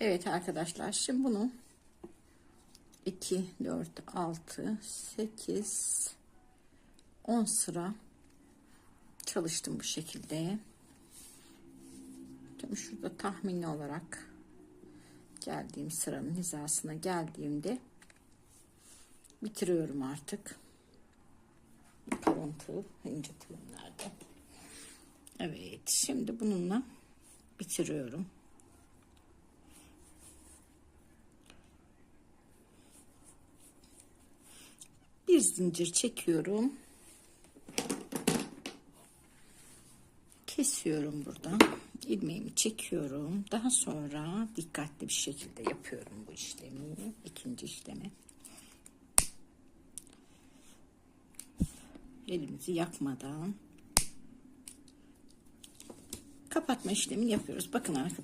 Evet arkadaşlar şimdi bunu 2 4 6 8 10 sıra çalıştım bu şekilde. Şimdi şurada tahminli olarak geldiğim sıranın hizasına geldiğimde bitiriyorum artık. Kalın tığ, ince tığım nerede? Evet, şimdi bununla bitiriyorum. Bir zincir çekiyorum. Kesiyorum buradan. ilmeğimi çekiyorum. Daha sonra dikkatli bir şekilde yapıyorum bu işlemi. ikinci işlemi. Elimizi yakmadan kapatma işlemini yapıyoruz. Bakın arkadaşlar.